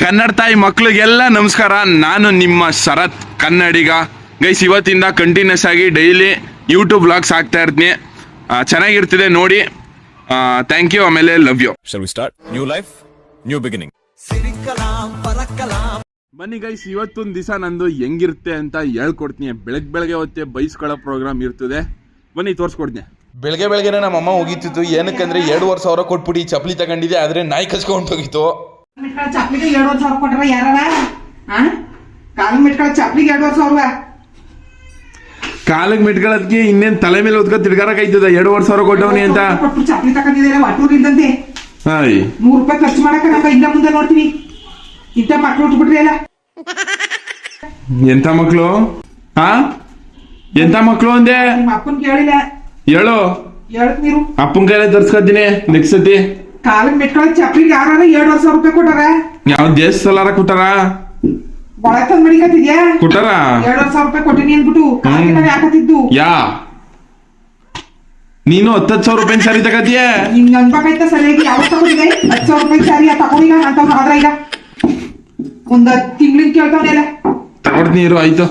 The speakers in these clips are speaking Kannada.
ಕನ್ನಡ ತಾಯಿ ಮಕ್ಳಿಗೆಲ್ಲ ನಮಸ್ಕಾರ. ನಾನು ನಿಮ್ಮ ಶರತ್ ಕನ್ನಡಿಗ. ಗೈಸ್ ಇವತ್ತಿಂದ ಕಂಟಿನ್ಯೂಸ್ ಆಗಿ ಡೈಲಿ ಯೂಟ್ಯೂಬ್ ಬ್ಲಾಗ್ಸ್ ಆಗ್ತಾ ಇರ್ತೀನಿ. ಚೆನ್ನಾಗಿರ್ತಿದೆ ನೋಡಿ. ಥ್ಯಾಂಕ್ ಯು ಆಮೇಲೆ love you start new life new beginning. ಬನ್ನಿ ಗೈಸ್ ಇವತ್ತೊಂದು ದಿವಸ ನಂದು ಹೆಂಗಿರುತ್ತೆ ಅಂತ ಹೇಳ್ಕೊಡ್ತೀನಿ. ಬೆಳಗ್ಗೆ ಬೆಳಗ್ಗೆ ಹೊತ್ತೆ ಬೈಸ್ಕೊಳ್ಳೋ ಪ್ರೋಗ್ರಾಮ್ ಇರ್ತದೆ. ಬನ್ನಿ ತೋರಿಸ್ಕೊಡ್ತೀನಿ. ಬೆಳಗ್ಗೆ ಬೆಳಗ್ಗೆನೆ ನಮ್ಮ ಅಮ್ಮ ಹೋಗಿತ್ತಿತ್ತು. ಏನಕ್ಕಂದ್ರೆ ಎರಡುವರೆ ಸಾವಿರ ಕೊಟ್ಬಿಟ್ಟು ಕೊಟ್ಬಿಡಿ ಚಪ್ಪಲಿ ತಗೊಂಡಿದೆ ಆದ್ರೆ ನಾಯಿ ಕಚ್ಕೊಂಡು ಹೋಗಿತ್ತು. ಮಿಟ್ಕಳ ಚಪ್ಲಿಗೆ ಎರಡುವರೆ ಸಾವಿರ ಕೊಟ್ರ ಯಾರವ? ಆ? ಕಾಲ ಮಿಟ್ಕಳ ಚಪ್ಲಿಗೆ ಎರಡುವರೆ ಸಾವಿರ ಕಾಲಿಗೆ ಮಿಟ್ಕೊಳ್ಳೋದಕ್ಕೆ ಇನ್ನೇನ್ ತಲೆ ಮೇಲೆ ಹೊತ್ಕೊ ಐತದ ಎರಡುವರೆ ಸಾವಿರ ಕೊಟ್ಟವನಿ ಅಂತ. ಚಪ್ಪಲಿ ಚಪ್ಲಿ ಒಟ್ಟೂರಿಂದಂತೆ ಹಾಯ್. ನೂರು ರೂಪಾಯಿ ಖರ್ಚು ಮಾಡಕ ನಮ್ಮ ಇಂದ ಮುಂದೆ ನೋಡ್ತೀವಿ. ಇಂಥ ಮಕ್ಳು ಉಟ್ಬಿಟ್ರಿ ಅಲ್ಲ ಎಂತ ಮಕ್ಳು? ಹಾ ಎಂತ ಮಕ್ಳು ಅಂದೆ? ನಿಮ್ಮ ಅಪ್ಪನ್ ಕೇಳಿಲ್ಲ. ಹೇಳು. ಹೇಳ್ತೀರು ಅಪ್ಪನ ಕೈಲೇ ತರ್ಸ್ಕೊತೀನಿ ನೆಕ್ಸ್ಟ್ ಸತಿ. ಕಾಲಿಗೆ ಮಿಟ್ಕಳ ಚಪ್ಲಿಗೆ ಯಾರು ಎರಡುವರೆ ಸಾವಿರ ರೂಪಾಯಿ ಕೊಟ್ಟಾರ? ಯಾವ ದೇಶ ಸಲಾರ ಕೊಟ್ಟಾರ? ಒಳ ತಂದ್ ಮಡಿಕತ್ತಿದ್ಯಾ ಕೊಟ್ಟಾರ? ಎರಡುವರೆ ಸಾವಿರ ರೂಪಾಯಿ ಕೊಟ್ಟಿನಿ ಅಂದ್ಬಿಟ್ಟು ಕಾಲಿಗೆ ಯಾ? ನೀನು ಹತ್ತತ್ತು ಸಾವಿರ ರೂಪಾಯಿ ಸಾರಿ ತಗತಿಯ? ನಿಂಗೆ ಅನ್ಬೇಕಾಯ್ತ ಸರಿಯಾಗಿ ಯಾವ ತಗೊಂಡಿದೆ? ಹತ್ತು ಸಾವಿರ ರೂಪಾಯಿ ಸಾರಿ? ತಗೊಂಡಿಲ್ಲ? ಅಂತ ಆದ್ರ ಈಗ ಒಂದ್ ತಿಂಗ್ಳಿಗೆ ಕೇಳ್ತಾವನೆಲ್ಲ ತಗೊಡ್ತೀನಿ ಇರು ಆಯ್ತು.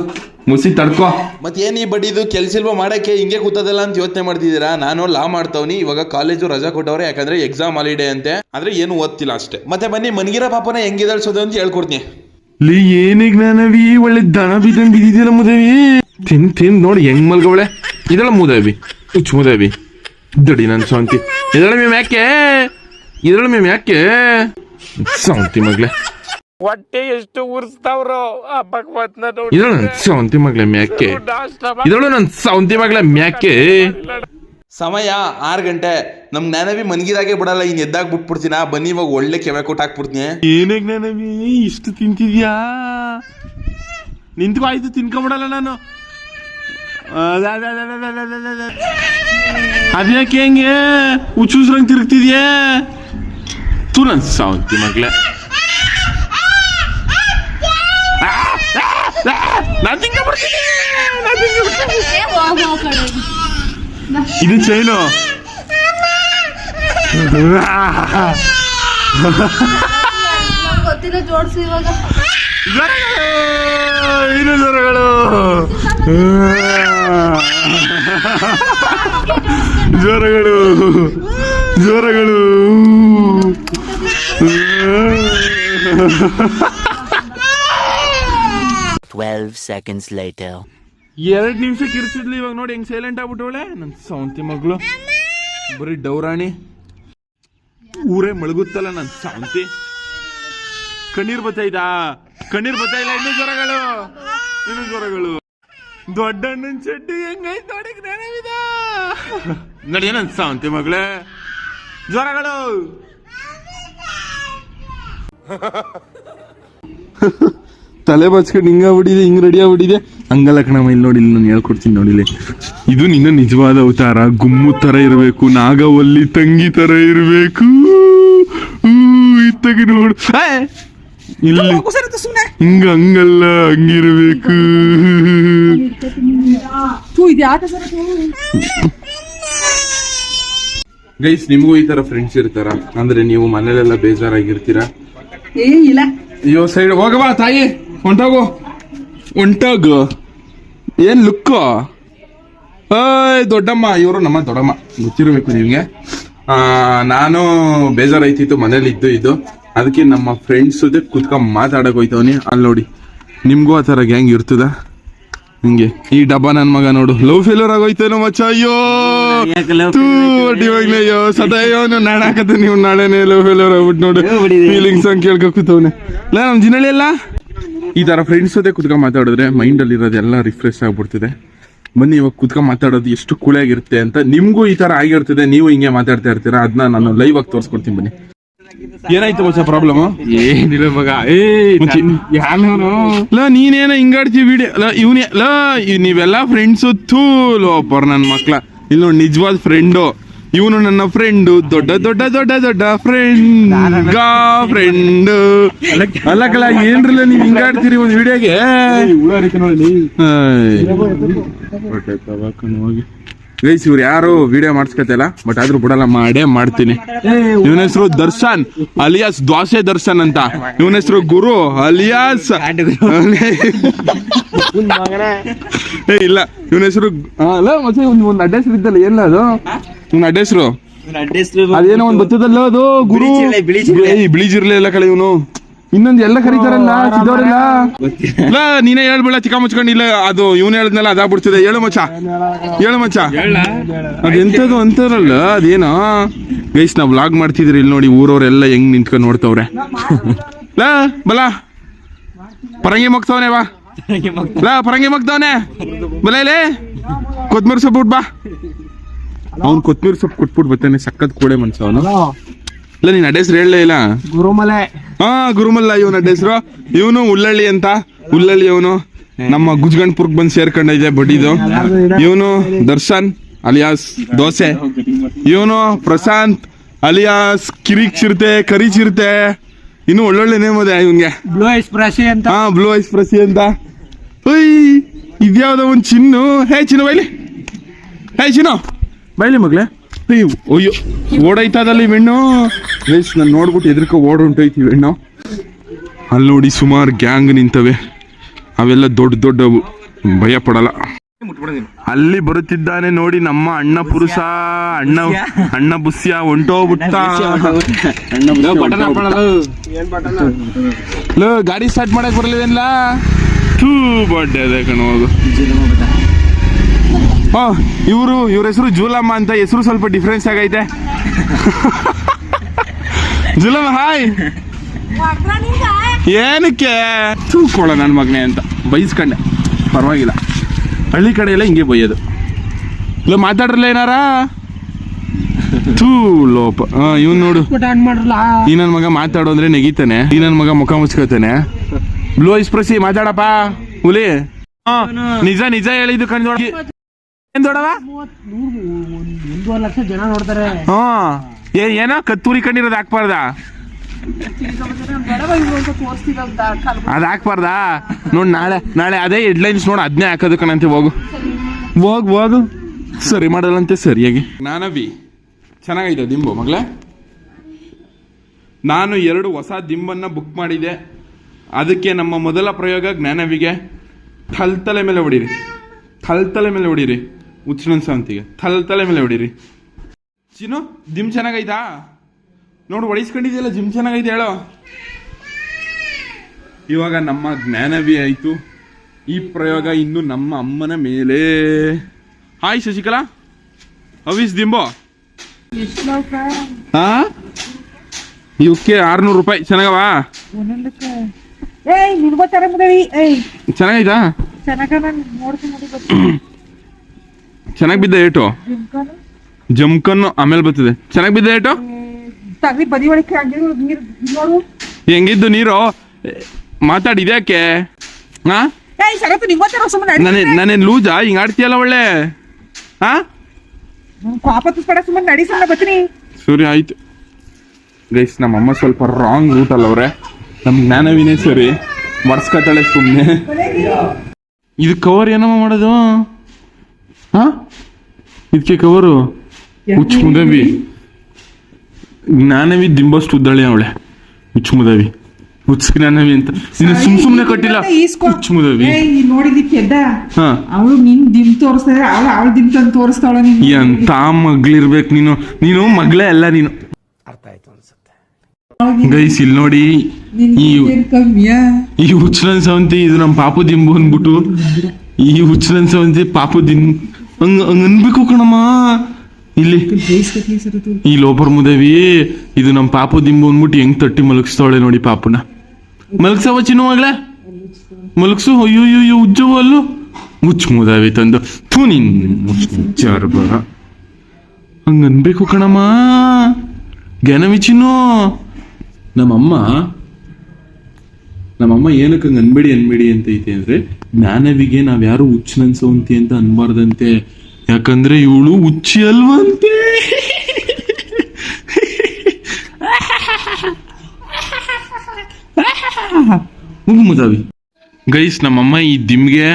ಮುಸಿ ತಡ್ಕೋ. ಮತ್ತೆ ಏನ್ ಈ ಬಡ್ಡಿದು ಕೆಲ್ಸಿಲ್ವ ಮಾಡಕ್ಕೆ ಹಿಂಗೆ ಕೂತದಲ್ಲ ಅಂತ ಯೋಚನೆ ಮಾಡ್ತಿದ್ದೀರಾ? ನಾನು ಲಾ ಮಾಡ್ತಾವ್ನಿ ಇವಾಗ ಕಾಲೇಜು ರಜಾ ಕೊಟ್ಟವ್ರೆ ಯಾಕಂದ್ರೆ ಎಕ್ಸಾಮ್ ಹಾಲಿಡೇ ಅಂತೆ. ಆದ್ರೆ ಏನು ಓದ್ತಿಲ್ಲ ಅಷ್ಟೇ. ಮತ್ತೆ ಬನ್ನಿ ಮನ್ಗಿರ ಪಾಪನ ಹೆಂಗಿದಳ್ಸೋದು ಅಂತ ಹೇಳ್ಕೊಡ್ತೀನಿ. ಲೀ ಏನಿಗ್ ನಾನವಿ ಒಳ್ಳೆ ದನ ಬಿದ್ದಂಗ್ ಬಿದ್ದಿದ್ದೀರ ಮುದೇವಿ? ತಿನ್ ತಿನ್ ನೋಡಿ ಹೆಂಗ್ ಮಲ್ಗವಳೆ. ಇದಳ ಮುದೇವಿ ಹುಚ್ಚು ಮುದೇವಿ. ದಡಿ ನನ್ ಶಾಂತಿ. ಇದಳ ಮೇಮ್ ಯಾಕೆ? ಇದಳ ಮೇಮ್ ಯಾಕೆ? ಶಾಂತಿ ಮಗ್ಲೆ ಹೊಟ್ಟೆ ಎಷ್ಟು ಉರ್ಸ್ತಾವ್ರೋ ಆ ಭಗವತ್ನ ನೋಡಿ ಇದಳ ನನ್ ಸೌಂತಿ ಮಗಳ ಮ್ಯಾಕೆ? ಇದಳು ನನ್ ಸೌಂತಿ ಮಗಳ ಮ್ಯಾಕೆ? ಸಮಯ ಆರು ಗಂಟೆ. ನಮ್ ನೆನವಿ ಮನ್ಗಿದಾಗೆ ಬಿಡಲ್ಲ ಇನ್ ಎದ್ದಾಗ ಬಿಟ್ಬಿಡ್ತೀನ? ಬನ್ನಿ ಇವಾಗ ಒಳ್ಳೆ ಕೆವೆ ಕೊಟ್ಟು ಹಾಕ್ಬಿಡ್ತೀನಿ. ಏನಾಗ ನೆನವಿ ಇಷ್ಟು ತಿಂತಿದ್ಯಾ? ನಿಂತು ಆಯ್ತು ತಿನ್ಕೊಂಬಿಡಲ್ಲ ನಾನು. ಅದ್ಯಾಕೆ ಹೆಂಗೆ? ಹುಚ್ಚು ತಿರುಗ್ತಿದ್ಯಾ? ತೂ ನನ್ ಸಾವಂತಿ ಮಗ್ಲೆ ನಾನ್ ತಿಂಗ ನಾನ್ ಇದು ಚೈನು. ಇನ್ನು ಜ್ವರಗಳು ಜ್ವರಗಳು ಜ್ವರಗಳು Twelve seconds later. ಎರಡು ನಿಮಿಷ ಕಿರ್ಸಿದ್ಲು ಇವಾಗ ನೋಡಿ ಹೆಂಗ್ ಸೈಲೆಂಟ್ ಆಗ್ಬಿಟ್ಟವಳೆ ನನ್ನ ಸೌಂತಿ ಮಗಳು. ಬರೀ ಡೌರಾಣಿ. ಊರೇ ಮಳಗುತ್ತಲ್ಲ ನನ್ನ ಸೌಂತಿ ಕಣ್ಣೀರ್ ಬತ್ತೈದಾ ಕಣ್ಣೀರ್ ಬತ್ತಾಯಿಲ್ಲ ಇನ್ನೂ ಜ್ವರಗಳು. ಇನ್ನು ಜ್ವರಗಳು. ದೊಡ್ಡ ಅಣ್ಣನ ಚಡ್ಡಿ ಹೆಂಗೈತ್ ನೋಡಿ ಜ್ಞಾನವಿದ ನೋಡಿ ನನ್ನ ಸೌಂತಿ ಮಗಳೇ. ಜ್ವರಗಳು. ತಲೆ ಬಚ್ಕೊಂಡು ಹಿಂಗ ಬಿಡಿದೆ ಹಿಂಗ್ ರೆಡಿ ಆಗ್ಬಿಟ್ಟಿದೆ. ಹಂಗಲ್ಲ ಕಣಮ್ಮ ಇಲ್ಲಿ ನೋಡಿ ಇಲ್ಲಿ ನಾನು ಹೇಳ್ಕೊಡ್ತೀನಿ ನೋಡಿಲಿ ಇದು ನಿನ್ನ ನಿಜವಾದ ಅವತಾರ ಗುಮ್ಮು ತರ ಇರಬೇಕು ನಾಗವಲ್ಲಿ ತಂಗಿ ತರ ಇರಬೇಕು. ಇತ್ತಗೆ ನೋಡು! ಇಲ್ಲಿ. ಹಿಂಗ ಹಂಗಲ್ಲ ಹಂಗಿರ್ಬೇಕು. ಗೈಸ್ ನಿಮಗೂ ಈ ತರ ಫ್ರೆಂಡ್ಸ್ ಇರ್ತಾರ? ಅಂದ್ರೆ ನೀವು ಮನೇಲೆಲ್ಲ ಬೇಜಾರಾಗಿರ್ತೀರಾ? ಏ ಇಲ್ಲ. ಅಯ್ಯೋ ಸೈಡ್ ಹೋಗವಾ ತಾಯಿ. ಹೊಂಟೋಗು ಹೊಂಟೋಗು. ಏನ್ ಲುಕ್ಕು? ಏಯ್ ದೊಡ್ಡಮ್ಮ ಇವರು ನಮ್ಮ ದೊಡ್ಡಮ್ಮ. ಗೊತ್ತಿರಬೇಕು ನಿಮಗೆ. ಆ, ನಾನು ಬೇಜಾರಾಯ್ತಿತ್ತು ಮನೇಲಿ ಇದ್ದು ಇದ್ದು. ಅದಕ್ಕೆ ನಮ್ಮ ಫ್ರೆಂಡ್ಸ್ ಜೊತೆ ಕುತ್ಕೊಂಡು ಮಾತಾಡಕ್ ಹೋಯ್ತವನಿ. ಅಲ್ಲಿ ನೋಡಿ ನಿಮಗೂ ಆ ತರ ಗ್ಯಾಂಗ್ ಇರ್ತದ? ಹಿಂಗೆ ಈ ಡಬ್ಬ ನನ್ನ ಮಗ ನೋಡು. ಲವ್ ಫೇಲ್ಯೂರ್ ಆಗೋಯ್ತೇನೋ ಮಚ್ಚ ಅಯ್ಯೋ! ಅಯ್ಯೋ ಸದಾ ಅಯ್ಯೋ ನೀವು ನಾಳೆ ಹಾಕತ್ತೆ ನೀವು ನಾಳೆನೆ ಲವ್ ಫೇಲ್ಯೂರ್ ಆಗ್ಬಿಟ್ಟು ನೋಡು. ಫೀಲಿಂಗ್ಸ್ ಅಂತ ಕೇಳ್ಕೊ ಕೂತವನೆ. ಇಲ್ಲ ನಮ್ಮ ಜಿನಳಿ ಎಲ್ಲ ಈ ತರ ಫ್ರೆಂಡ್ಸ್ ಜೊತೆ ಕುತ್ಕೊಂಡ್ ಮಾತಾಡಿದ್ರೆ ಮೈಂಡ್ ಅಲ್ಲಿ ಇರೋದೆಲ್ಲ ರಿಫ್ರೆಶ್ ಆಗ್ಬಿಡ್ತಿದೆ. ಬನ್ನಿ ಇವಾಗ ಕುತ್ಕೊಂಡ್ ಮಾತಾಡೋದು ಎಷ್ಟು ಕೂಳಿಯಾಗಿರುತ್ತೆ ಅಂತ ನಿಮ್ಗೂ ಈ ತರ ಆಗಿರ್ತದೆ ನೀವು ಹಿಂಗೆ ಮಾತಾಡ್ತಾ ಇರ್ತೀರಾ ಅದನ್ನ ನಾನು ಲೈವ್ ಆಗಿ ತೋರಿಸ್ಕೊಡ್ತೀನಿ ಬನ್ನಿ. ಏನಾಯ್ತು ಮಚ್ಚ ಪ್ರಾಬ್ಲಮ್ ಏನಿಲ್ಲ ಮಗ. ಏ ಲಾ ನೀನೇನ ಹಿಂಗಾಡ್ತಿ ವಿಡಿಯೋ ಲ ಇವನೇ ಲ ನೀವೆಲ್ಲ ಫ್ರೆಂಡ್ಸು ಥೂ ಲೋ ಅಪ್ಪ ನನ್ನ ಮಕ್ಳ. ಇಲ್ಲ ನೋಡಿ ನಿಜವಾದ ಫ್ರೆಂಡು ಇವನು ನನ್ನ ಫ್ರೆಂಡು ದೊಡ್ಡ ದೊಡ್ಡ ದೊಡ್ಡ ದೊಡ್ಡ ಫ್ರೆಂಡ್ ಗಾ ಫ್ರೆಂಡ್ ಕಲ ಏನ್ರಲ್ಲ ನೀವು ಹಿಂಗಾಡ್ತೀರಿ ಒಂದು ವಿಡಿಯೋಗೆ ಹೋಗಿ. ಗೈಸ್ ಇವ್ರು ಯಾರು ವಿಡಿಯೋ ಮಾಡಿಸ್ಕೊತಿಲ್ಲ ಬಟ್ ಆದ್ರೂ ಬಿಡಲ್ಲ ಮಾಡೇ ಮಾಡ್ತೀನಿ. ಇವನ ಹೆಸರು ದರ್ಶನ್ ಅಲಿಯಾಸ್ ದ್ವಾಸೆ ದರ್ಶನ್ ಅಂತ. ಇವನ ಹೆಸರು ಗುರು ಅಲಿಯಾಸ್. ಏ ಇಲ್ಲ ಇವನ ಹೆಸರು ಅಲ್ಲ ಮತ್ತೆ ಒಂದು ಹೆಸರು ಇದ್ದಲ್ಲ ಎಲ್ಲ ಅದು? ಇವನ ಅಡ್ಡ ಹೆಸರು ಅದೇನೋ ಒಂದು ಬತ್ತದಲ್ಲ ಅದು ಗುರು? ಬಿಳಿ ಬಿಳಿ ಜಿರ್ಲೆ. ಎಲ್ಲ ಕಳೆ ಇವನು. ಇನ್ನೊಂದು ಎಲ್ಲ ಕರೀತಾರಲ್ಲ ಸಿದ್ದವರೆಲ್ಲ ಇಲ್ಲ ನೀನೇ ಹೇಳ್ಬೇಡ ಚಿಕ್ಕ ಮುಚ್ಕೊಂಡಿಲ್ಲ ಅದು ಇವನು ಬಿಡ್ತಿದೆ ಅದಾಗ್ಬಿಡ್ತದೆ ಹೇಳು ಮಚ್ಚ. ಹೇಳು ಮಚ್ಚ. ಅದೆಂತದ್ದು ಅಂತಾರಲ್ಲ ಅದೇನೋ? ಗೈಸ್ ನಾವು ವ್ಲಾಗ್ ಮಾಡ್ತಿದ್ರಿ ಇಲ್ಲಿ ನೋಡಿ ಊರವ್ರೆಲ್ಲ ಹೆಂಗ್ ನಿಂತ್ಕೊಂಡು ನೋಡ್ತವ್ರೆ. ಲಾ ಬಲ. ಪರಂಗಿ ಮಗ್ತವನೆ ಬಾ. ಲಾ ಪರಂಗಿ ಮಗ್ತವನೆ ಬಲ ಇಲ್ಲೇ. ಕೊತ್ಮೀರ್ ಸೊಪ್ಪು ಬಾ. ಅವ್ನು ಕೊತ್ಮೀರ್ ಸೊಪ್ಪು ಕೊಟ್ಬಿಟ್ಟು ಬರ್ತಾನೆ ಸಕ್ಕತ್ ಕೂಡೆ ಮನ್ಸ ಅವನು. ಇಲ್ಲ ನೀನ್ ಅಡ್ರೆಸ್ ಹೇಳಲೇ ಇಲ್ಲ? ಗುರುಮಲೆ. ಹಾ ಗುರುಮಲ್ಲ ಇವನ ಹೆಸರು ಇವನು ಉಳ್ಳಳ್ಳಿ ಅಂತ. ಉಳ್ಳಳ್ಳಿ ಅವನು. ನಮ್ಮ ಗುಜ್ಗಣ್ಪುರ್ಗ್ ಬಂದು ಸೇರ್ಕೊಂಡಿದೆ ಬಡ್ಡಿದು ಇವನು ದರ್ಶನ್ ಅಲಿಯಾಸ್ ದೋಸೆ. ಇವನು ಪ್ರಶಾಂತ್ ಅಲಿಯಾಸ್ ಕಿರಿಕ್ ಚಿರತೆ ಕರಿ ಚಿರತೆ. ಇನ್ನು ಒಳ್ಳೊಳ್ಳೆ ನೇಮ್ ಅದೇ ಇವನ್ಗೆ. ಬ್ಲೂ ಪ್ರಸಿ ಅಂತ. ಹಾ ಬ್ಲೂ ಐಸ್ ಪ್ರಸಿ ಅಂತ. ಒಯ್ ಇದ್ಯಾವ್ದೋ ಒಂದು ಚಿನ್ನು. ಹೇ ಚಿನ್ನು ಬೈಲಿ. ಹೇ ಚಿನ್ನು. ಬೈಲಿ ಮಗ್ಲೆ. ಅಯ್ಯೋ ಅಯ್ಯೋ ಓಡೈತದಲ್ಲಿ ವೆಣ್ಣು. ಪ್ಲೇಸ್ ನಾನು ನೋಡ್ಬಿಟ್ಟು ಎದ್ರಕ ಓಡ್ ಹೊಂಟೈತಿ ವೆಣ್ಣು. ಅಲ್ಲಿ ನೋಡಿ ಸುಮಾರು ಗ್ಯಾಂಗ್ ನಿಂತವೆ. ಅವೆಲ್ಲ ದೊಡ್ಡ ದೊಡ್ಡ ಭಯ ಪಡಲ್ಲ. ಅಲ್ಲಿ ಬರುತ್ತಿದ್ದಾನೆ ನೋಡಿ ನಮ್ಮ ಅಣ್ಣ ಪುರುಷ. ಅಣ್ಣ ಅಣ್ಣ ಬುಸ್ಯ ಹೊಂಟೋಗ್ಬಿಟ್ಟ. ಲೋ ಗಾಡಿ ಸ್ಟಾರ್ಟ್ ಮಾಡಕ್ ಬರ್ಲಿಲ್ಲ ತೂ ಬಡ್ಡೆ ಅದೇ ಕಣ ಹೋಗು ಹಾ ಇವರು ಇವ್ರ ಹೆಸರು ಜೂಲಮ್ಮ ಅಂತ ಹೆಸರು ಸ್ವಲ್ಪ ಡಿಫ್ರೆನ್ಸ್ ಆಗೈತೆ. ಜೂಲಮ್ಮ ಹಾಯ್ ಏನಕ್ಕೆ? ತೂಕೊಳ ನನ್ನ ಮಗನೇ ಅಂತ. ಬೈಸ್ಕೊಂಡೆ. ಪರವಾಗಿಲ್ಲ. ಹಳ್ಳಿ ಕಡೆ ಎಲ್ಲ ಹಿಂಗೆ ಬೈಯೋದು. ಇಲ್ಲ ಮಾತಾಡ್ರಲ್ಲ ಏನಾರ? ಥೂ ಲೋಪ. ಹಾ ಇವ್ನು ನೋಡು. ಈ ನನ್ನ ಮಗ ಮಾತಾಡು ಅಂದ್ರೆ ನೆಗಿತಾನೆ. ಈ ನನ್ನ ಮಗ ಮುಖ ಮುಚ್ಕೋತಾನೆ. Blue express ಮಾತಾಡಪ್ಪ. ಹುಲಿ. ನಿಜ ನಿಜ ಹೇಳಿದ್ದು ಕಣ್ ನೋಡ ಏನ್ ದೊಡವ ಲಕ್ಷ ಜನ ನೋಡ್ತಾರೆ ಹಾ ಏನೋ? ಕತ್ತೂರಿ ಕಣ್ಣಿರೋದು ಹಾಕ್ಬಾರ್ದ? ಅದ್ ಹಾಕ್ಬಾರ್ದ? ನೋಡ್ ನಾಳೆ ನಾಳೆ ಅದೇ ಹೆಡ್ಲೈನ್ಸ್ ನೋಡ್ ಅದ್ನೇ ಹಾಕೋದು ಕಣಂತೆ ಹೋಗು. ಹೋಗ್, ಹೋಗು. ಸರಿ ಮಾಡಲ್ಲಂತೆ ಸರಿಯಾಗಿ. ನಾನವಿ, ಚೆನ್ನಾಗೈತೆ ದಿಂಬು, ಮಗಳೇ? ನಾನು ಎರಡು ಹೊಸ ದಿಂಬನ್ನ ಬುಕ್ ಮಾಡಿದೆ. ಅದಕ್ಕೆ ನಮ್ಮ ಮೊದಲ ಪ್ರಯೋಗ ಜ್ಞಾನವಿಗೆ. ಥಲ್ತಲೆ ಮೇಲೆ ಹೊಡೀರಿ. ಥಲ್ತಲೆ ಮೇಲೆ ಹೊಡೀರಿ. ಉಚ್ಚಣನ್ ಸಾವಂತಿಗೆ ಥಲ್ತಲೆ ಮೇಲೆ ಹೊಡೀರಿ. ಚಿನ್ನು ಜಿಮ್ ಚೆನ್ನಾಗೈತಾ? ನೋಡು ಒಡಿಸ್ಕೊಂಡಿದ್ಯಲ್ಲ ಜಿಮ್ ಚೆನ್ನಾಗೈತೆ ಹೇಳೋ. ಇವಾಗ ನಮ್ಮ ಜ್ಞಾನವಿ ಆಯಿತು. ಈ ಪ್ರಯೋಗ ಇನ್ನು ನಮ್ಮ ಅಮ್ಮನ ಮೇಲೆ. ಹಾಯ್ ಶಶಿಕಲಾ. ಹವಿಸ್ ದಿಂಬೋ ಹಾ ಇವಕ್ಕೆ ಆರ್ನೂರು ರೂಪಾಯಿ. ಚೆನ್ನಾಗವಾ? ಚೆನ್ನಾಗೈತಾ? ಚೆನ್ನಾಗ ಬಿದ್ದ ಏಟು? ಜಮ್ಕನ್ನು ಆಮೇಲೆ ಬರ್ತದೆ. ಚೆನ್ನಾಗಿ ಬಿದ್ದ ಏಟು? ಬದಿ ಹೆಂಗಿದ್ದು ನೀರು? ಮಾತಾಡಿ ಇದ್ಯಾಕೆ? ಹಾ ಏಯ್ ಸರತ್ತು ನಿಂಗೋಚಾರ ಸುಮ್ಮನೆ ನಾನೇ ಲೂಜಾ? ಹಿಂಗೆ ಆಡ್ತೀಯಲ್ಲ ಒಳ್ಳೆ? ಹಾ ಸರಿ ಆಯ್ತು. ಗೈಸ್ ನಮ್ಮಮ್ಮ ಸ್ವಲ್ಪ ರಾಂಗ್ ರೂಟ್ ಅಲ್ಲ ಅವ್ರೆ. ನಮ್ ಜ್ಞಾನವಿನೇ ಸರಿ. ಮರ್ಸ್ಕತ್ತಾಳೆ ಸುಮ್ಮನೆ ಇದು ಕವರ್ ಏನಮ್ಮ ಮಾಡೋದು? ಇದಕ್ಕೆ ಕವರು? ಹುಚ್ಚ ಮುದವಿ ಜ್ಞಾನವಿ ದಿಂಬಷ್ಟು ಉದ್ದಾಳೆ ಅವಳೆ. ಉಚ್ಮುದವಿ ಮುದವಿ ಹುಚ್ಚ ಜ್ಞಾನವಿ ಅಂತ. ನಿನ್ನ ಸುಮ್ ಸುಮ್ನೆ ಕಟ್ಟಿಲ್ಲ. ಈಸ್ಕೊ. ಹುಚ್ಚ ಮುದವಿ ಏಯ್ ನೋಡಿದ್ಲಿಕ್ಕೆ ಎದ್ದ? ಅವಳು ನಿನ್ ದಿಮ್ ತೋರಿಸ್ತಾರೆ ಅವಳು ಅವಳು ದಿಮ್ ತಂದು ತೋರಿಸ್ತಾಳ ನೀನು ಎಂತ ಮಗ್ಳಿರ್ಬೇಕು ನೀನು. ನೀನು ಮಗಳೇ ಅಲ್ಲ ನೀನು. ಗೈಸ್ ಇಲ್ಲಿ ನೋಡಿ ಈ ಈ ಹುಚ್ಚನನ್ ಸವಂತಿ ಇದು ನಮ್ಮ ಪಾಪು ದಿಂಬು ಅಂದ್ಬಿಟ್ಟು ಈ ಹುಚ್ಚನ ಸವಂತಿ ಪಾಪು ದಿನ್ ಹಂಗ ಹಂಗ ಅನ್ಬೇಕು ಕಣಮ್ಮ. ಇಲ್ಲಿ ಈ ಲೋಪರ್ ಮುದೇವಿ ಇದು ನಮ್ಮ ಪಾಪು ದಿಂಬು ಅಂದ್ಬಿಟ್ಟು ಹೆಂಗ್ ತಟ್ಟಿ ಮಲಗಿಸ್ತಾಳೆ ನೋಡಿ ಪಾಪುನ. ಮಲಗ್ಸವ ಚಿನ್ನು ಮಗಳೇ? ಮಲಗ್ಸು ಅಯ್ಯೋ ಅಯ್ಯೋ ಉಜ್ಜವು ಅಲ್ಲೂ? ಮುಚ್ಚ ಮುದಾವಿ ತಂದು. ಥೂ ನಿನ್ ಮುಚ್ಚರ್ಬ. ಹಂಗ ಅನ್ಬೇಕು ಕಣಮ್ಮ. ಜ್ಞಾನವಿ ಚಿನ್ನು. ನಮ್ಮಮ್ಮ ನಮ್ಮಮ್ಮ ಏನಕ್ಕೆ ಹಂಗೆ ಅನ್ಬೇಡಿ ಅನ್ಬೇಡಿ ಅಂತ ಐತೆ ಅಂದ್ರೆ ಜ್ಞಾನವಿಗೆ ನಾವ್ಯಾರು ಹುಚ್ಚನನ್ಸವಂತಿ ಅಂತ ಅನ್ಬಾರ್ದಂತೆ. ಯಾಕಂದ್ರೆ ಇವಳು ಹುಚ್ಚಿ ಅಲ್ವಂತೆ. ಮುಗು ಮುದಾವಿ ಗೈಸ್ ನಮ್ಮಮ್ಮ ಈ ದಿಮ್ಗೆ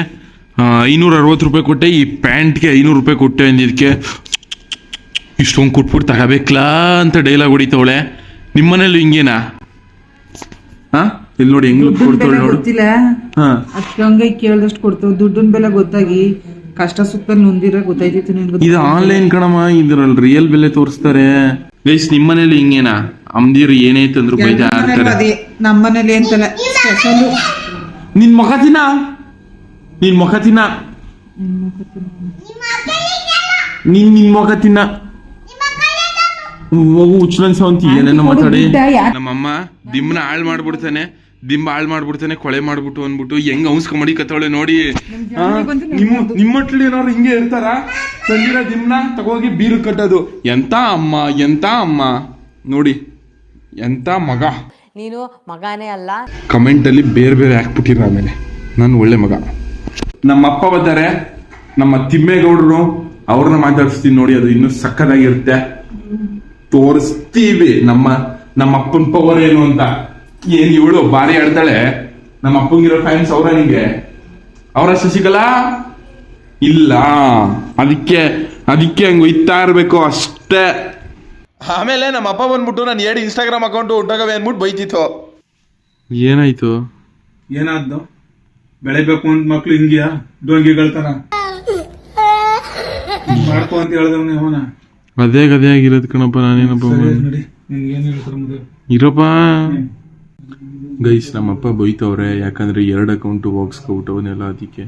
ಐನೂರ ಅರವತ್ತು ರೂಪಾಯಿ ಕೊಟ್ಟೆ ಈ ಪ್ಯಾಂಟ್ಗೆ ಐನೂರು ರೂಪಾಯಿ ಕೊಟ್ಟೆ ಅಂದಿದ್ದಕ್ಕೆ ಇಷ್ಟೊಂದು ಕೊಟ್ಬಿಟ್ಟು ತಗೋಬೇಕಲಾ ಅಂತ ಡೈಲಾಗ್ ಹೊಡಿತವಳೆ. ನಿಮ್ಮನೇಲಿ ಹಿಂಗೇನಾ? ಹಾ ಇಲ್ಲಿ ನೋಡಿ ಹೆಂಗ್ ಕೊಡ್ತವಳೆ ನೋಡು. ಅದಕ್ಕೆ ಹಂಗೆ ಕೇಳ್ದಷ್ಟು ಕೊಡ್ತೇವೆ ದುಡ್ಡಿನ ಬೆಲೆ ಗೊತ್ತಾಗಿ ಕಷ್ಟ ಸುಖದಲ್ಲಿ ನೊಂದಿರ ಗೊತ್ತಾಯ್ತಿತ್ತು ನಿನ್ಗೆ ಇದು ಆನ್ಲೈನ್ ಕಣಮ್ಮ ಇದ್ರಲ್ಲಿ ರಿಯಲ್ ಬೆಲೆ ತೋರಿಸ್ತಾರೆ. ಗೈಸ್ ನಿಮ್ಮನೇಲಿ ಹಿಂಗೇನಾ? ಅಮ್ದಿರು ಏನೇ ತಂದ್ರು ಬೈತಾ ಇರ್ತಾರೆ ಅದೇ? ನಮ್ಮನೇಲಿ ಅಂತಲ್ಲ ಸ್ಪೆಷಲ್ ನಿನ್ ಮುಖ ತಿನ್ನ. ನಿನ್ ಮುಖ ತಿನ್ನ. ನಿನ್ ನಿನ್ ಮುಖ ತಿನ್ನ. ಮಗು ಉಚ್ಚಲನ್ ಸವಂತಿ ಏನೇನೋ ಮಾತಾಡಿ. ನಮ್ಮಮ್ಮ ದಿಮ್ಮನ ಹಾಳ್ ಮಾಡ್ಬಿಡ್ತಾನೆ. ದಿಂಬ ಹಾಳ್ ಮಾಡ್ಬಿಡ್ತಾನೆ ಕೊಳೆ ಮಾಡ್ಬಿಟ್ಟು ಅಂದ್ಬಿಟ್ಟು ಹೆಂಗ್ ಔಸ್ಕೊಂಬಡಿ ಕತ್ತವಳೆ ನೋಡಿ. ನಿಮ್ಮ ನಿಮ್ಮಟ್ಲಿ ಏನಾರು ಹಿಂಗೆ ಇರ್ತಾರ ತಂದಿರೋ ದಿಮ್ನ ತಗೋಗಿ ಬೀರು ಕಟ್ಟೋದು. ಎಂತ ಅಮ್ಮ ಎಂತ ಅಮ್ಮ? ನೋಡಿ ಎಂತ ಮಗ. ನೀನು ಮಗಾನೇ ಅಲ್ಲ. ಕಮೆಂಟಲ್ಲಿ ಬೇರೆ ಬೇರೆ ಹಾಕ್ಬಿಟ್ಟಿರ ಆಮೇಲೆ. ನಾನು ಒಳ್ಳೆ ಮಗ. ನಮ್ಮ ಅಪ್ಪ ಬರ್ತಾರೆ ನಮ್ಮ ತಿಮ್ಮೇಗೌಡರು ಅವ್ರನ್ನ ಮಾತಾಡಿಸ್ತೀನಿ ನೋಡಿ ಅದು ಇನ್ನೂ ಸಕ್ಕದಾಗಿರುತ್ತೆ ತೋರಿಸ್ತೀವಿ ನಮ್ಮ ನಮ್ಮ ಅಪ್ಪನ ಪವರ್ ಏನು ಅಂತ. ಏನ್ ಇವಳು ಬಾರಿ ಆಡ್ತಾಳೆ. ನಮ್ಮ ಅಪ್ಪಂಗಿರೋ ಫ್ಯಾನ್ಸ್ ಅವರ ನಿಂಗೆ. ಅವರ ಶಶಿಕಲಾ ಇಲ್ಲ. ಅದಕ್ಕೆ ಅದಕ್ಕೆ ಹಂಗ ಒಯ್ತಾ ಇರ್ಬೇಕು ಅಷ್ಟೇ. ಆಮೇಲೆ ನಮ್ಮ ಅಪ್ಪ ಬಂದ್ಬಿಟ್ಟು ನಾನು ಹೇಳಿ ಇನ್ಸ್ಟಾಗ್ರಾಮ್ ಅಕೌಂಟ್ ಉಂಟಾಗವೆ ಅಂದ್ಬಿಟ್ಟು ಬೈತಿತ್ತು. ಏನಾಯ್ತು? ಏನಾದ್ದು? ಬೆಳಿಬೇಕು ಅಂತ ಮಕ್ಳು ಹಿಂಗಿಯಾ? ಡೊಂಗಿಗಳ ಮಾಡ್ಕೋ ಮಾಡ್ಕೊ ಅಂತ ಹೇಳ್ದವ್ನ ಅವನ. ಅದೇ ಗದೇ ಆಗಿರೋದು ಕಣಪ್ಪ ನಾನೇನಪ್ಪ ನೋಡಿ. ಏನ್ ಹೇಳ್ತಾರೆ ಮುಂದೆ ಇರಪ್ಪ. ಗೈಸ್, ನಮ್ಮಪ್ಪ ಬೈತವ್ರೆ, ಯಾಕಂದ್ರೆ ಎರಡು ಅಕೌಂಟು ಹೋಗ್ಸ್ಕೊಬಿಟ್ಟವನ್ನೆಲ್ಲ ಅದಕ್ಕೆ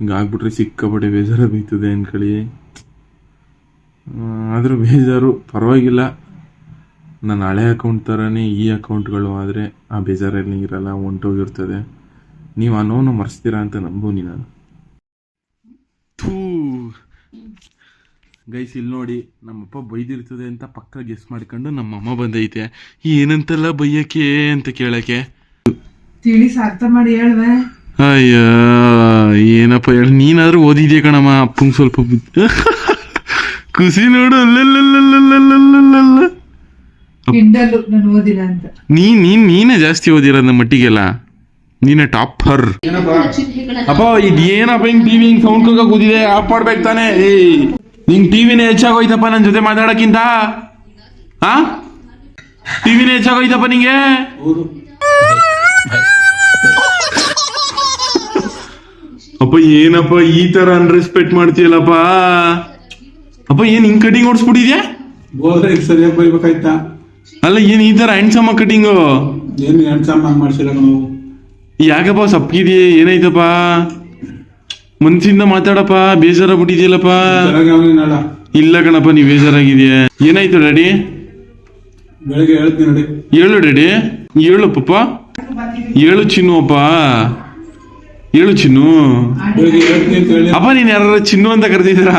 ಹಿಂಗಾಗ್ಬಿಟ್ರೆ ಸಿಕ್ಕಾಪಟ್ಟೆ ಬೇಜಾರು ಬೈತದೆ ಅನ್ಕಳಿ ಆದರೂ ಬೇಜಾರು, ಪರವಾಗಿಲ್ಲ. ನನ್ನ ಹಳೆ ಅಕೌಂಟ್ ಥರನೇ ಈ ಅಕೌಂಟ್ಗಳು ಆದರೆ ಆ ಬೇಜಾರಲ್ಲಿ ಇರಲ್ಲ ಹೊಂಟೋಗಿರ್ತದೆ ನೀವು ಆ ನೋವನ್ನು ಮರೆಸ್ತೀರಾ ಅಂತ ನಂಬೋನಿ ನಾನು ಥೂ ಗೈಸ್ ಇಲ್ಲಿ ನೋಡಿ ನಮ್ಮಪ್ಪ ಬೈದಿರ್ತದೆ ಅಂತ ಪಕ್ಕ ಗೆಸ್ ಮಾಡ್ಕೊಂಡು ನಮ್ಮ ಅಮ್ಮ ಬಂದೈತೆ. ಏನಂತಲ್ಲ ಬೈಯಕ್ಕೆ ಅಂತ ಕೇಳಕ್ಕೆ? ತಿಳಿಸಿ ಅರ್ಥ ಮಾಡಿ ಹೇಳ್ವೆ. ಅಯ್ಯ ಏನಪ್ಪ ಹೇಳಿ ನೀನಾದ್ರೂ ಓದಿದ್ಯಾ ಕಣಮ್ಮ? ಅಪ್ಪಂಗೆ ಸ್ವಲ್ಪ ಖುಷಿ ನೋಡು ಅಲ್ಲಲ್ಲಲ್ಲಲ್ಲಲ್ಲಲ್ಲ ನಾನು ಓದಿಲ್ಲ ಅಂತ. ನೀ ನೀನ್ ನೀನೇ ಜಾಸ್ತಿ ಓದಿರೋ ನಮ್ಮ ಮಟ್ಟಿಗೆಲ್ಲ. ನೀನೇ ಟಾಪರ್ ಅಪ್ಪ ಇದೇನಪ್ಪ ಏನಪ್ಪ ಹಿಂಗ್ ಟಿವಿ ಹಿಂಗ್ ಸೌಂಡ್ ಕೂದಿದೆ ಆಫ್ ಮಾಡ್ಬೇಕು ತಾನೇ? ಏಯ್. ನಿಂಗ್ ಟಿವಿನೇ ಹೆಚ್ಚಾಗೋಯ್ತಪ್ಪ ನನ್ನ ಜೊತೆ ಮಾತಾಡಕ್ಕಿಂತ? ಆ? ಟಿವಿನೇ ಹೆಚ್ಚಾಗೋಯ್ತಪ್ಪ ನಿಂಗೆ? ಅಪ್ಪ ಏನಪ್ಪ ಈ ತರ ಅನ್ರೆಸ್ಪೆಕ್ಟ್ ಮಾಡ್ತೀಯಲ್ಲಪ್ಪ? ಅಪ್ಪ ಏನ್ ಹಿಂಗ್ ಕಟಿಂಗ್ ಓಡಿಸ್ಬಿಟ್ಟಿದ್ಯಾ? ಹೋದ್ರೆ ಸರಿಯಾಗಿ ಅಲ್ಲ ಏನ್ ಈ ತರ ಹ್ಯಾಂಡ್ಸಮ್ಮ ಕಟಿಂಗು ಏನು ಹಂಗ್ ಮಾಡ್ಸಿಲ್ಲ ನಾವು ಯಾಕಪ್ಪ ಸಪ್ಕಿದ್ಯೆ ಏನಾಯ್ತಪ್ಪ? ಮನ್ಸಿಂದ ಮಾತಾಡಪ್ಪ ಬೇಜಾರ ಬಿಟ್ಟಿದ್ಯಲ್ಲಪ್ಪ ಇಲ್ಲ ಕಣಪ್ಪ ನೀ ಬೇಜಾರಾಗಿದ್ಯಾ? ಏನಾಯ್ತು ಡ್ಯಾಡಿ? ಬೆಳಗ್ಗೆ ಹೇಳ್ತೀನಿ ನೋಡಿ. ಹೇಳು ಡ್ಯಾಡಿ? ಹೇಳು ಪಪ್ಪ? ಹೇಳು ಚಿನ್ನು ಅಪ್ಪ. ಹೇಳು ಚಿನ್ನು? ಅಪ್ಪ ನೀನ್ ಯಾರ ಚಿನ್ನು ಅಂತ ಕರೆದಿದ್ದೀರಾ?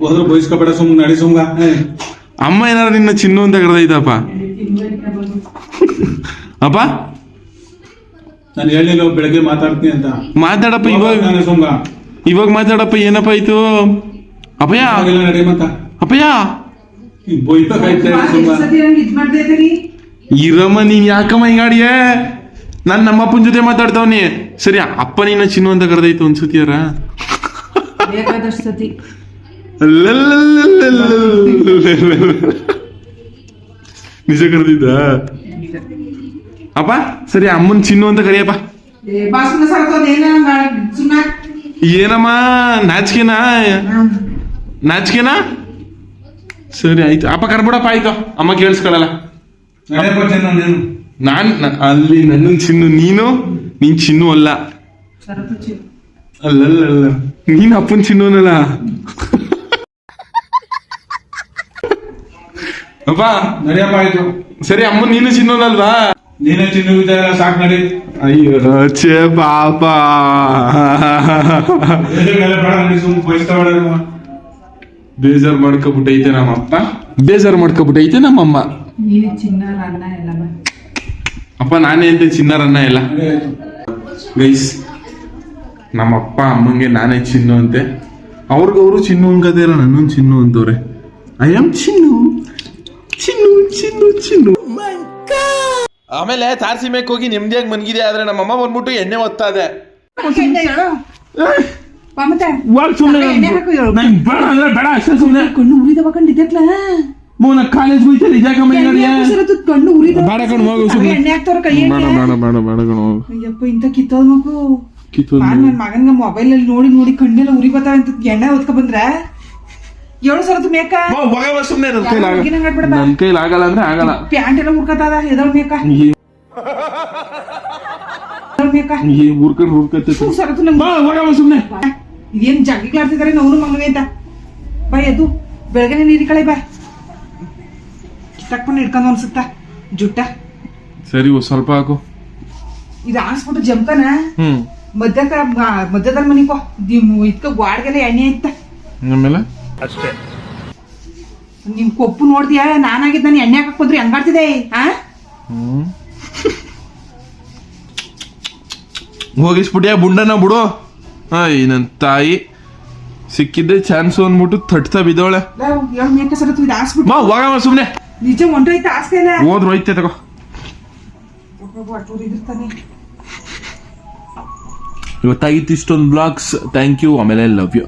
ಹೋದ್ರೆ ಸುಮ್ ನಡೆ ನಡಿ ಸುಮ್ಗ ಅಮ್ಮ ಏನಾರ ನಿನ್ನ ಚಿನ್ನು ಅಂತ ಕರೆದೈತಪ್ಪ. ಅಪ್ಪ? ನಾನು ಹೇಳಿಲ್ಲ ಬೆಳಗ್ಗೆ ಮಾತಾಡ್ತೀನಿ ಅಂತ. ಮಾತಾಡಪ್ಪ ಇವಾಗ ನಾನು ಸುಮ್ಗ ಇವಾಗ ಮಾತಾಡಪ್ಪ ಏನಪ್ಪ ಆಯ್ತು? ಅಪ್ಪಯ್ಯ? ಆಗಿಲ್ಲ ನಡಿ ಮತ್ತ. ಈಗ ಐತೆ ಇರಮ್ಮ ನೀನ್ ಯಾಕಮ್ಮ ಹಿಂಗಾಡಿಯೇ ನಾನ್ ನಮ್ಮಪ್ಪನ ಜೊತೆ ಮಾತಾಡ್ತಾವನಿ. ಸರಿ ಅಪ್ಪ ನೀನ ಚಿನ್ನು ಅಂತ ಕರೆದೈತು ಒಂದ್ಸತಿ ಅರ ಸತಿ. ನಿಜ ಕರೆದಿದ್ದ? ಅಪ್ಪ ಸರಿ ಅಮ್ಮನ್ ಚಿನ್ನು ಅಂತ ಕರಿಯಪ್ಪ. ಏನಮ್ಮ ನಾಚಿಕೆನಾ? ನಾಚಿಕೆನಾ? ಸರಿ ಆಯ್ತು. ಅಪ್ಪ ಕರ್ಬಿಡಪ್ಪ ಆಯ್ತು ಅಮ್ಮ ಚೆನ್ನ ನೀನು. ನಾನ್ ಅಲ್ಲಿ ನನ್ನ ಚಿನ್ನು ನೀನು ನೀನ್ ಚಿನ್ನು ಅಲ್ಲ. ಅಲ್ಲಲ್ಲ ನೀನ್ ಅಪ್ಪನ್ ಚಿನ್ನೋನಲ್ಲ. ಅಪ್ಪ. ನಡೆಯಪ್ಪ ಆಯ್ತು. ಸರಿ ಅಮ್ಮ ನೀನು ಚಿನ್ನೋನಲ್ವಾ? ನೀನೇ ತಿಂದು ವಿಚಾರ ಸಾಕು ನಡಿ. ಅಯ್ಯೋ ಛೇ ಪಾಪ. ಬೇಜಾರ್ ಮಾಡ್ಕೊಬಿಟ್ಟೈತೆ ನಮ್ಮಪ್ಪ. ಬೇಜಾರ್ ಮಾಡ್ಕೊಬಿಟ್ಟೈತೆ ನಮ್ಮಮ್ಮ. ಅಪ್ಪ ನಾನೇ ಅಂತ ಚಿನ್ನರನ್ನ ಆಯ್ತು. ಗೈಸ್ ನಮ್ಮಪ್ಪ ಅಮ್ಮಂಗೆ ನಾನೇ ಚಿನ್ನು ಅಂತೆ. ಅವ್ರಿಗವರು ಚಿನ್ನು ಅನ್ಕದೇ ಇಲ್ಲ ನನ್ನೊಂದು ಚಿನ್ನು ಅಂತವ್ರೆ ಐ ಆಮ್ ಚಿನ್ನು. ಚಿನ್ನು ಚಿನ್ನು ಚಿನ್ನು. ಆಮೇಲೆ ತಾರಸಿ ಮೇಕ್ ಹೋಗಿ ನೆಮ್ಮದಿಯಾಗಿ ಮನ್ಗಿದೆ ಆದ್ರೆ ನಮ್ಮಮ್ಮ ಬಂದ್ಬಿಟ್ಟು ಎಣ್ಣೆ ಒತ್ತಾ ಇದೆ ಇವಾಗ ಸುಮ್ಮನೆ ಎಣ್ಣೆ ಹಾಕು ಹೇಳು. ನಂಗೆ ಬೇಡ ಅಂದ್ರೆ ಬೇಡ ಅಷ್ಟೇ ಸುಮ್ಮನೆ ಕಣ್ಣು ಉರಿದವ ಕಂಡಿದ್ದಕ್ಲ ಮೂನ ಕಾಲೇಜ್ ಹೋಯ್ತಾರೆ ಕಣ್ಣು ಬೇಡ ಹೋಗು. ಎಣ್ಣೆ ಕೈ ಬೇಡ ಬೇಡ ಬೇಡ ಬೇಡ ಕಣ ಅಯ್ಯಪ್ಪ ಇಂತ ಕಿತ್ತೋದ್ ಮಗು. ಕಿತ್ತೊಂದು ನಾನ್ ನನ್ ಮಗನ್ಗ ಮೊಬೈಲ್ ಅಲ್ಲಿ ನೋಡಿ ನೋಡಿ ಕಣ್ಣೆಲ್ಲ ಉರಿ ಬತ್ತ ಅಂತ ಎಣ್ಣೆ ಹೊತ್ಕೊ ಬಂದ್ರ? ಏಳು ಸಾವಿರದ ಮೇಕ? ಸುಮ್ಮನೆ ನನ್ನ ಕೈಲಿ ಆಗಲ್ಲ. ನನ್ನ ಕೈಲಿ ಆಗಲ್ಲ ಅಂದ್ರೆ ಆಗಲ್ಲ. ಪ್ಯಾಂಟ್ ಎಲ್ಲ ಉರ್ಕತ್ತದ ಎದಳ್ ಮೇಕ? ಸರತ್ತು ನಂಗೆ ಬಾ ಹೋಗಮ್ಮ ಸುಮ್ಮನೆ ಇದೇನ್ ನವನು ಅಂತ? ಬಾ ಎದ್ದು. ಬೆಳಗ್ಗೆ ನೀರಿ ಕಳೆ ಬಾ. ಕಿತ್ತಕ್ಕೊಂಡು ಹಿಡ್ಕೊಂಡು ಅನ್ಸುತ್ತ? ಜುಟ್ಟ. ಸರಿ ಸ್ವಲ್ಪ ಹಾಕು. ಇದು ಹಾಸ್ಬಿಟ್ಟು ಜಂಕನ ಮಧ್ಯಕ್ಕ ಮಧ್ಯದಲ್ಲಿ ಮನಿಕೋ ಇದ್ಕ ಗ್ವಾಡ್ಗೆಲ್ಲ ಎಣ್ಣೆ ಐತ. ಆಮೇಲೆ ನಿಮ್ ಕೊಪ್ಪು ನೋಡ್ತೀಯ ನಾನಾಗಿದ್ದ ನಾನು ಎಣ್ಣೆ ಹಾಕಕ್ ಬಂದ್ರೆ ಹೆಂಗಾಡ್ತಿದೆ ಆ? ಹೋಗಿಸ್ಬಿಟ್ಯಾ ಬುಂಡನ ಬಿಡು. ಆಯ್ ನನ್ ತಾಯಿ. ಸಿಕ್ಕಿದ್ದೆ ಚಾನ್ಸ್ ಅಂದ್ಬಿಟ್ಟು ತಟ್ತಾ ಬಿದ್ದವಳೆ. ಮಾ ಹೋಗಮ್ಮ ಸುಮ್ನೆ. ನಿಜ ಹೊಂಟೋಯ್ತು ಆಸ್ತಿ ಇಲ್ಲ ಹೋದ್ರು ಹೋಯ್ತೆ ತಗೋ. ಇವತ್ತಾಗಿತ್ತು ಇಷ್ಟೊಂದು ಬ್ಲಾಗ್ಸ್ ಥ್ಯಾಂಕ್ ಯು ಆಮೇಲೆ ಲವ್ ಯು